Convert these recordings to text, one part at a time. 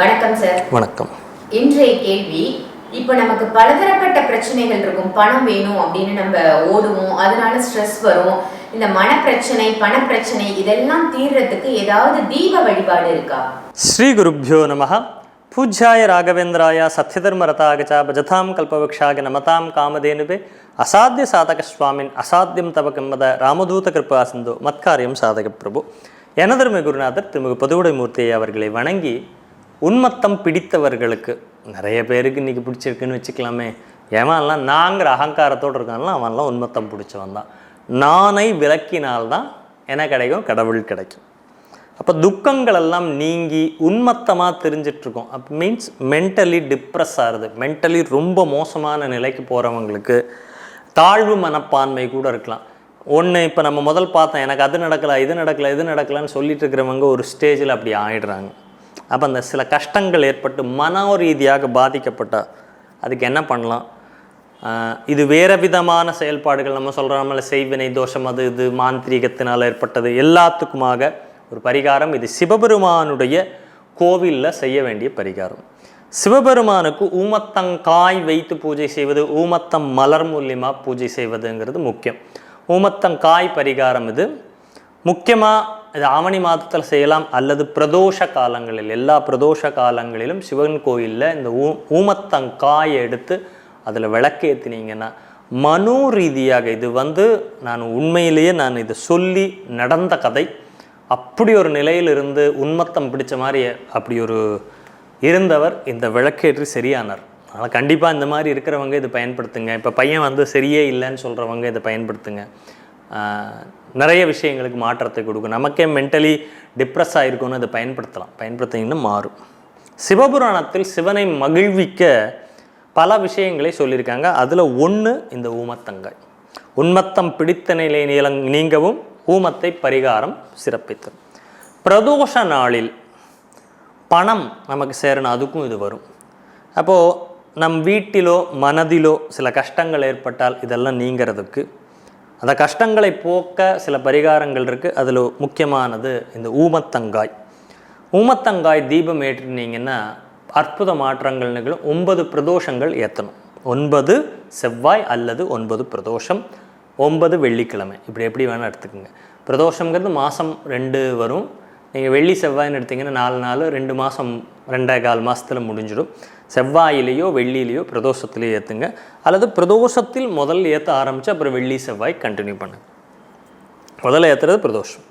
வணக்கம் சார் வணக்கம். இன்றைய கேள்வி இப்போ நமக்கு பலதரப்பட்ட பிரச்சனைகள் இருக்கும். பணம் வேணும் அப்படின்னு நம்ம ஓடுவோம். அதனால ஸ்ட்ரெஸ் வரும். இந்த மனப்பிரச்சனை பணப்பிரச்சனை இதெல்லாம் தீர்றதுக்கு ஏதாவது தீப வழிபாடு இருக்கா? ஸ்ரீ குருப்பியோ நம பூஜ்யாய ராகவேந்திராய சத்யதர்மரதாக ச பஜதாம் கல்பவக்ஷாக நமதாம் காமதேனுவே அசாத்திய சாதக சுவாமின் அசாத்தியம் தவ கம்மத ராமதூத கிருப்பா சிந்து மத்காரியம் சாதக பிரபு. எனதர்மை குருநாதர் திருமிகு பதுவுடை மூர்த்தியை அவர்களை வணங்கி உன்மத்தம் பிடித்தவர்களுக்கு நிறைய பேருக்கு இன்றைக்கி பிடிச்சிருக்குன்னு வச்சுக்கலாமே. ஏமான்லாம் நாங்கிற அகங்காரத்தோடு இருக்கான்லாம் அவன்லாம் உன்மத்தம் பிடிச்சவன் தான். நானை விளக்கினால்தான் என கிடைக்கும் கடவுள் கிடைக்கும். அப்போ துக்கங்கள் எல்லாம் நீங்கி உன்மத்தமாக தெரிஞ்சிட்ருக்கோம். அப்போ மீன்ஸ் மென்டலி டிப்ரெஸ் ஆகுது மென்டலி ரொம்ப மோசமான நிலைக்கு போகிறவங்களுக்கு தாழ்வு மனப்பான்மை கூட இருக்கலாம். ஒன்று இப்போ நம்ம முதல் பார்த்தோம் எனக்கு அது நடக்கலை இது நடக்கலை இது நடக்கலைன்னு சொல்லிட்டு இருக்கிறவங்க ஒரு ஸ்டேஜில் அப்படி ஆயிடுறாங்க. அப்போ அந்த சில கஷ்டங்கள் ஏற்பட்டு மன ரீதியாக பாதிக்கப்பட்டால் அதுக்கு என்ன பண்ணலாம்? இது வேறு விதமான செயல்பாடுகள் நம்ம சொல்கிறோம்ல செய்வினை தோஷம் அது இது மாந்திரீகத்தினால் ஏற்பட்டது எல்லாத்துக்குமாக ஒரு பரிகாரம். இது சிவபெருமானுடைய கோவிலில் செய்ய வேண்டிய பரிகாரம். சிவபெருமானுக்கு ஊமத்தங்காய் வைத்து பூஜை செய்வது ஊமத்தம் மலர் மூலியமாக பூஜை செய்வதுங்கிறது முக்கியம். ஊமத்தங்காய் பரிகாரம் இது. முக்கியமாக இது ஆவணி மாதத்தில் செய்யலாம் அல்லது பிரதோஷ காலங்களில் எல்லா பிரதோஷ காலங்களிலும் சிவன் கோயிலில் இந்த ஊ ஊமத்தங்காயை எடுத்து அதில் விளக்கேற்றினீங்கன்னா மனோ ரீதியாக இது வந்து நான் உண்மையிலேயே நான் இதை சொல்லி நடந்த கதை. அப்படி ஒரு நிலையில் இருந்து பிடிச்ச மாதிரி அப்படி ஒரு இருந்தவர் இந்த விளக்கேற்றி சரியானார். அதனால் கண்டிப்பாக இந்த மாதிரி இருக்கிறவங்க இதை பயன்படுத்துங்க. இப்போ பையன் வந்து சரியே இல்லைன்னு சொல்கிறவங்க இதை பயன்படுத்துங்க. நிறைய விஷயங்களுக்கு மாற்றத்தை கொடுக்கும். நமக்கே மென்டலி டிப்ரெஸ் ஆகிருக்கும்னு அதை பயன்படுத்தலாம். பயன்படுத்திங்கன்னா மாறும். சிவபுராணத்தில் சிவனை மகிழ்விக்க பல விஷயங்களை சொல்லியிருக்காங்க. அதில் ஒன்று இந்த ஊமத்தங்கள். உன்மத்தம் பிடித்த நிலை நீளங் நீங்கவும் ஊமத்தை பரிகாரம் சிறப்பித்தல். பிரதோஷ நாளில் பணம் நமக்கு சேரணும். அதுக்கும் இது வரும். அப்போது நம் வீட்டிலோ மனதிலோ சில கஷ்டங்கள் ஏற்பட்டால் இதெல்லாம் நீங்கிறதுக்கு அந்த கஷ்டங்களை போக்க சில பரிகாரங்கள் இருக்குது அதில் முக்கியமானது இந்த ஊமத்தங்காய். ஊமத்தங்காய் தீபம் ஏற்றினீங்கன்னா அற்புத மாற்றங்கள் நிகழும். ஒன்பது பிரதோஷங்கள் ஏற்றணும் ஒன்பது செவ்வாய் அல்லது ஒன்பது பிரதோஷம். ஒன்பது வெள்ளிக்கிழமை. இப்படி எப்படி வேணால் எடுத்துக்கோங்க. பிரதோஷங்கிறது மாதம் ரெண்டு வரும். நீங்கள் வெள்ளி செவ்வாய்னு எடுத்தீங்கன்னா நாலு நாள் ரெண்டு மாதம் ரெண்டே கால் மாதத்தில் முடிஞ்சிடும். செவ்வாயிலேயோ வெள்ளியிலேயோ பிரதோஷத்துலேயோ ஏற்றுங்க அல்லது பிரதோஷத்தில் முதல் ஏற்ற ஆரம்பித்து அப்புறம் வெள்ளி செவ்வாய் கண்டினியூ பண்ணுங்க. முதல்ல ஏற்றுறது பிரதோஷம்.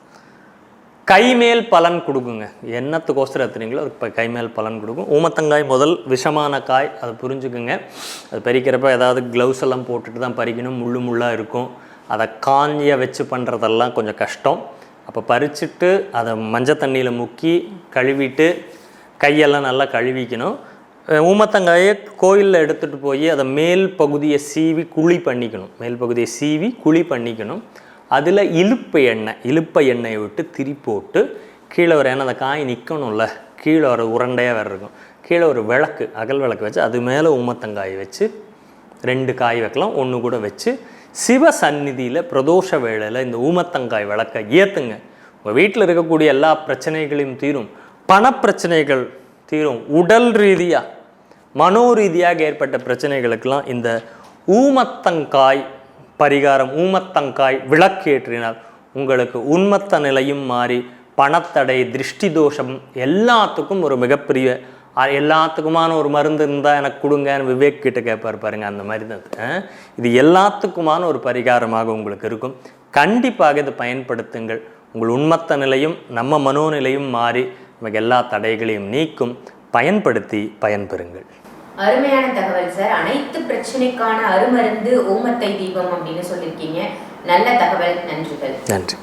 கைமேல் பலன் கொடுக்குங்க. என்னத்துக்கோசரம் ஏற்றுனீங்களோ அதுக்கு இப்போ கைமேல் பலன் கொடுக்கும். ஊமத்தங்காய் முதல் விஷமான காய் அதை புரிஞ்சுக்குங்க. அது பறிக்கிறப்ப ஏதாவது க்ளவுஸ் எல்லாம் போட்டுட்டு தான் பறிக்கணும். முள்ளு முள்ளாக இருக்கும். அதை காஞ்சிய வச்சு பண்ணுறதெல்லாம் கொஞ்சம் கஷ்டம். அப்போ பறிச்சுட்டு அதை மஞ்சள் தண்ணியில் முக்கி கழுவிட்டு கையெல்லாம் நல்லா கழுவிக்கணும். ஊமத்தங்காயை கோயிலில் எடுத்துகிட்டு போய் அதை மேல் பகுதியை சீவி குழி பண்ணிக்கணும். மேல் பகுதியை சீவி குழி பண்ணிக்கணும். அதில் இழுப்பு எண்ணெய் இலுப்பை எண்ணெயை விட்டு திரி போட்டு கீழே ஒரு ஏன்னா அந்த காய் நிற்கணும்ல கீழே ஒரு உருண்டையாக வேறு இருக்கும். கீழே ஒரு விளக்கு அகல் விளக்கு வச்சு அது மேலே ஊமத்தங்காய் வச்சு ரெண்டு காய் வைக்கலாம். ஒன்று கூட வச்சு சிவ சந்நிதியில் பிரதோஷ வேளையில் இந்த ஊமத்தங்காய் விளக்கை ஏற்றுங்க உங்கள் வீட்டில் இருக்கக்கூடிய எல்லா பிரச்சனைகளையும் தீரும். பணப்பிரச்சனைகள் தீரும். உடல் ரீதியாக மனோ ரீதியாக ஏற்பட்ட பிரச்சனைகளுக்கெல்லாம் இந்த ஊமத்தங்காய் பரிகாரம் ஊமத்தங்காய் விளக்கேற்றினால் உங்களுக்கு உண்மத்த நிலையும் மாறி பணத்தடை திருஷ்டி தோஷம் எல்லாத்துக்கும் ஒரு மிகப்பெரிய எல்லாத்துக்குமான ஒரு மருந்து இருந்தால் எனக்கு கொடுங்கன்னு விவேக் கிட்ட கேட்பார் பாருங்க அந்த மாதிரி தான் இது. எல்லாத்துக்குமான ஒரு பரிகாரமாக உங்களுக்கு இருக்கும். கண்டிப்பாக இதை பயன்படுத்துங்கள். உங்கள் உன்மத்த நிலையும் நம்ம மனோநிலையும் மாறி நமக்கு எல்லா தடைகளையும் நீக்கும். பயன்படுத்தி பயன்பெறுங்கள். அருமையான தகவல் சார். அனைத்து பிரச்சனைக்கான அருமருந்து ஓமத்தை தீபம் அப்படின்னு சொல்லியிருக்கீங்க நல்ல தகவல். நன்றிகள். நன்றி.